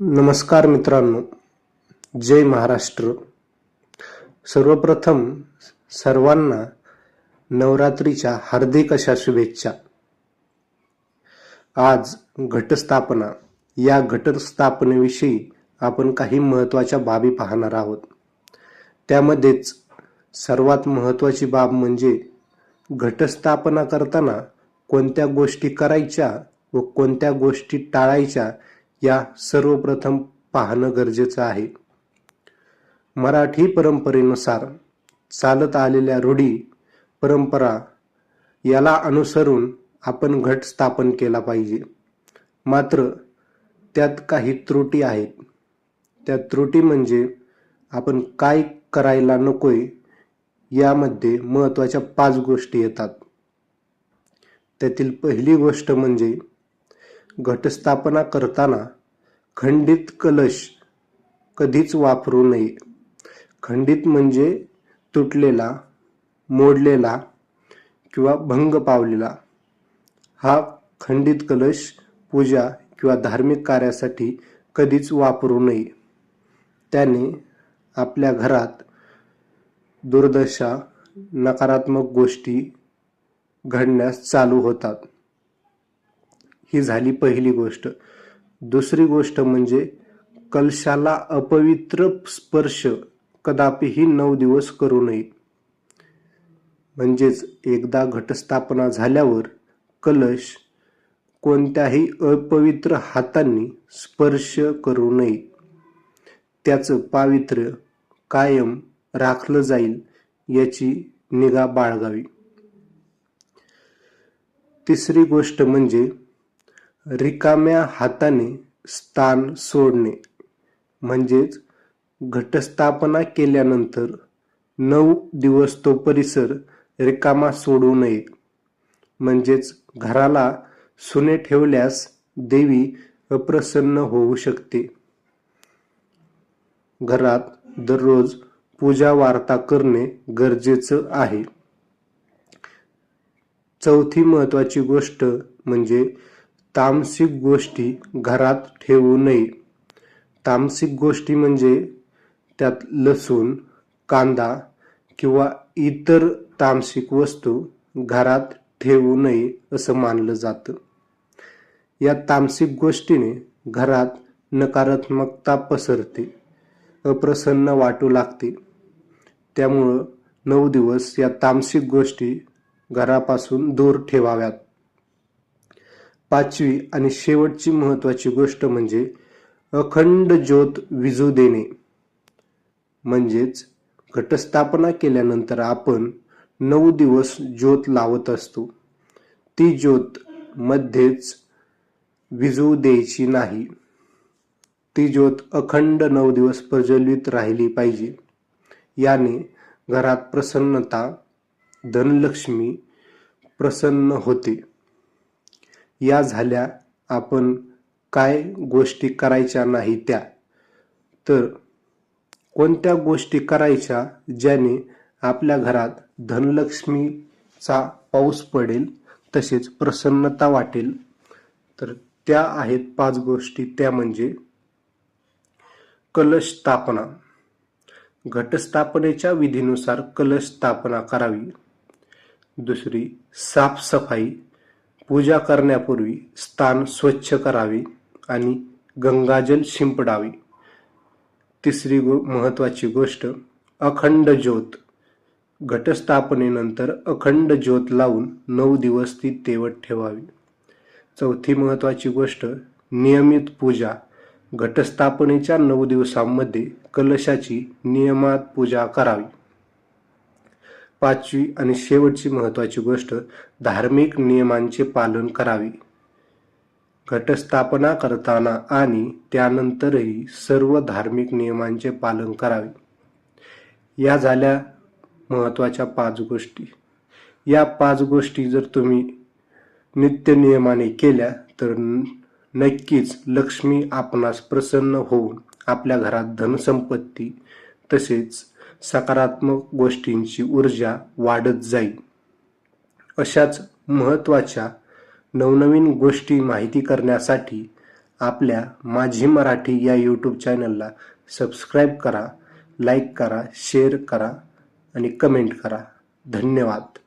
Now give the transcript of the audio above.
नमस्कार मित्रांनो. जय महाराष्ट्र. सर्वप्रथम सर्वांना नवरात्रीच्या हार्दिक अशा शुभेच्छा. आज घटस्थापना. या घटस्थापनेविषयी आपण काही महत्त्वाच्या बाबी पाहणार आहोत. त्यामध्येच सर्वात महत्त्वाची बाब म्हणजे घटस्थापना करताना कोणत्या गोष्टी करायच्या व कोणत्या गोष्टी टाळायच्या या सर्वप्रथम पाहणं गरजेचं आहे. मराठी परंपरेनुसार चालत आलेल्या रूढी परंपरा याला अनुसरून आपण घट स्थापन केला पाहिजे. मात्र त्यात काही त्रुटी आहेत. त्या त्रुटी म्हणजे आपण काय करायला नकोय यामध्ये महत्त्वाच्या पाच गोष्टी येतात. त्यातील पहिली गोष्ट म्हणजे घटस्थापना करताना खंडित कलश कधीच वापरू नये. खंडित म्हणजे तुटलेला मोडलेला किंवा भंग पावलेला. हा खंडित कलश पूजा किंवा धार्मिक कार्यासाठी कधीच वापरू नये. त्याने आपल्या घरात दुर्दशा नकारात्मक गोष्टी घडण्यास चालू होतात. ही झाली पहिली गोष्ट. दुसरी गोष्ट म्हणजे कलशाला अपवित्र स्पर्श कदापिही नऊ दिवस करू नये. म्हणजेच एकदा घटस्थापना झाल्यावर कलश कोणत्याही अपवित्र हातांनी स्पर्श करू नये. त्याचं पावित्र्य कायम राखलं जाईल याची निगा बाळगावी. तिसरी गोष्ट म्हणजे रिकाम्या हाताने स्थान सोडणे म्हणजेच घटस्थापना केल्यानंतर नऊ दिवस तो परिसर रिकामा सोडू नये. म्हणजेच घराला सुने ठेवल्यास देवी अप्रसन्न होऊ शकते. घरात दररोज पूजा वार्ता करणे गरजेचं आहे. चौथी महत्वाची गोष्ट म्हणजे तामसिक गोष्टी घरात ठेवू नये. तामसिक गोष्टी म्हणजे त्यात लसूण कांदा किंवा इतर तामसिक वस्तू घरात ठेवू नये असं मानलं जातं. या तामसिक गोष्टीने घरात नकारात्मकता पसरते अप्रसन्न वाटू लागते. त्यामुळं नऊ दिवस या तामसिक गोष्टी घरापासून दूर ठेवाव्यात. पाचवी आणि शेवटची महत्त्वाची गोष्ट म्हणजे अखंड ज्योत विजू देणे. म्हणजेच घटस्थापना केल्यानंतर आपण नऊ दिवस ज्योत लावत असतो. ती ज्योत मध्येच विजू द्यायची नाही. ती ज्योत अखंड नऊ दिवस प्रज्वलित राहिली पाहिजे. याने घरात प्रसन्नता धनलक्ष्मी प्रसन्न होते. या झाल्या आपण काय गोष्टी करायच्या नाही त्या? तर कोणत्या गोष्टी करायच्या ज्याने आपल्या घरात धनलक्ष्मीचा पाऊस पडेल तसेच प्रसन्नता वाटेल? तर त्या आहेत पाच गोष्टी. त्या म्हणजे कलश स्थापना. घटस्थापनेच्या विधीनुसार कलश स्थापना करावी. दुसरी साफसफाई. पूजा करण्यापूर्वी स्थान स्वच्छ करावे आणि गंगाजल शिंपडावे. तिसरी गो महत्त्वाची गोष्ट अखंड ज्योत. घटस्थापनेनंतर अखंड ज्योत लावून नऊ दिवस ती तेवत ठेवावी. चौथी महत्त्वाची गोष्ट नियमित पूजा. घटस्थापनेच्या नऊ दिवसांमध्ये कलशाची नियमात पूजा करावी. पाचवी आणि शेवटची महत्त्वाची गोष्ट धार्मिक नियमांचे पालन करावे. घटस्थापना करताना आणि त्यानंतरही सर्व धार्मिक नियमांचे पालन करावे. या झाल्या महत्त्वाच्या पाच गोष्टी. या पाच गोष्टी जर तुम्ही नित्य नियमाने केल्या तर नक्कीच लक्ष्मी आपणास प्रसन्न होऊन आपल्या घरात धनसंपत्ती तसेच सकारात्मक गोष्टींची ऊर्जा वाढत जाईल. अशाच महत्त्वाच्या नवनवीन गोष्टी माहिती करण्यासाठी आपल्या माझी मराठी या यूट्यूब चॅनलला सबस्क्राईब करा लाईक करा शेअर करा आणि कमेंट करा. धन्यवाद.